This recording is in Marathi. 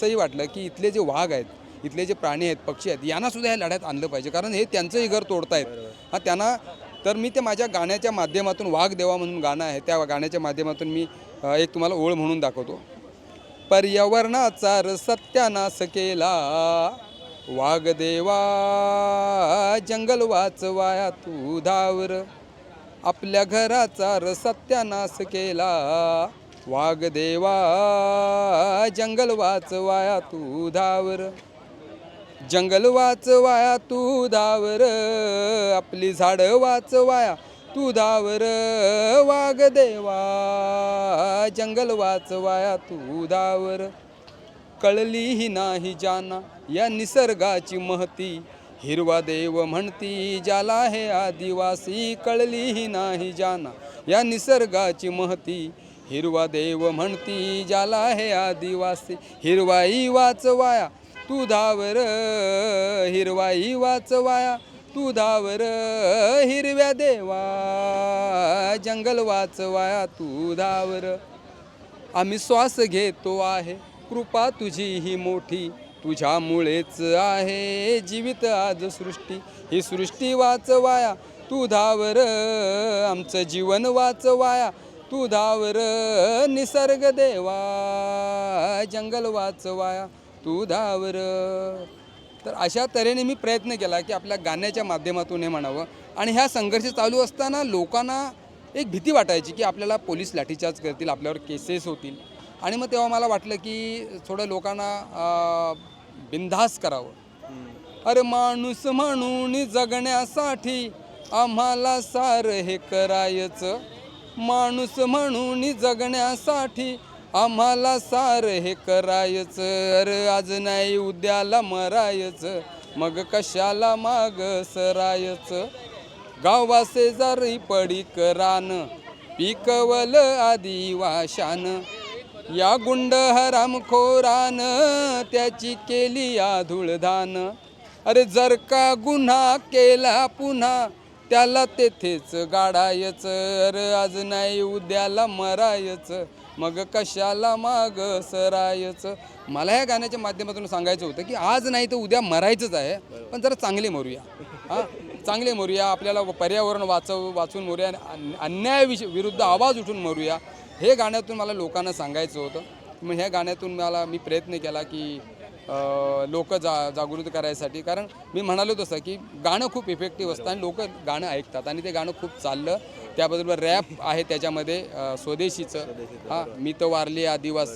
असंही वाटलं की इथले जे वाघ आहेत इथले जे प्राणी आहेत पक्षी आहेत यांना सुद्धा ह्या लढ्यात आणलं पाहिजे. कारण हे त्यांचंही घर तोडतायत. हा त्यांना तर मी ते माझ्या गाण्याच्या माध्यमातून वाघ देवा म्हणून गाणं आहे त्या गाण्याच्या माध्यमातून मी एक तुम्हाला ओळ म्हणून दाखवतो. पर्यावरणाचा र सत्यानाश केला. वाघदेवा जंगल वाचवाया तू धावर. आपल्या घराचा र सत्यानाश केला. वाघदेवा जंगल वाचवाया तू धावर. जंगल वाचवाया तू धावर आपली झाडं वाचवाया तू धावर. वाघ देवा जंगल वाचवाया तू धावर. कळलीही नाही जाना या निसर्गाची महती. हिरवा देव म्हणती ज्याला हे आदिवासी कळलीही नाही जाना या निसर्गाची महती. हिरवा देव म्हणती ज्याला हे आदिवासी हिरवाई वाचवाया तू धावर हिरवाई वाचवाया तू धावर हिरव्या देवा जंगल वाचवाया तू धावर. आम्ही श्वास घेतो आहे कृपा तुझी ही मोठी तुझ्यामुळेच आहे जीवित आज सृष्टी. ही सृष्टी वाचवाया तू धावर आमचं जीवन वाचवाया तू धावर निसर्ग देवा जंगल वाचवाया तू धावर तर अशा तऱ्हेने मी प्रयत्न केला की आपल्या गाण्याच्या माध्यमातून हे म्हणावं. आणि ह्या संघर्ष चालू असताना लोकांना एक भीती वाटायची की आपल्याला पोलीस लाठीचार्ज करतील आपल्यावर केसेस होतील. आणि मग तेव्हा मला वाटलं की थोडं लोकांना बिनधास करावं. अरे माणूस म्हणून जगण्यासाठी आम्हाला सार हे करायचं. माणूस म्हणून जगण्यासाठी आम्हाला सार हे करायचं. अरे आज नाही उद्याला मरायचं. मग कशाला माग सरायचं? गावा शेजारी पडी करान पिकवल आदिवाशान. या गुंड हरामखोरान त्याची केली आधुळधान अरे जर का गुन्हा केला पुन्हा त्याला तेथेच गाडायचं र आज नाही उद्याला मरायचं. मग कशाला माग सरायचं? मला या गाण्याच्या माध्यमातून सांगायचं होतं की आज नाही तर उद्या मरायचंच आहे. पण जरा चांगले मरूया. हां? चांगले मरूया. आपल्याला पर्यावरण वाचव वाचून मरूया आणि विरुद्ध आवाज उठून मरूया. हे गाण्यातून मला लोकांना सांगायचं होतं. मग ह्या गाण्यातून मला मी प्रयत्न केला की लोक जा जागृत करायसाठी. कारण मी म्हणालो तसं की गाणं खूप इफेक्टिव्ह असतं आणि लोक गाणं ऐकतात आणि ते गाणं खूप चाललं. त्याबरोबर रॅप आहे त्याच्यामध्ये स्वदेशीचं. हां मी तर वारली आदिवासी.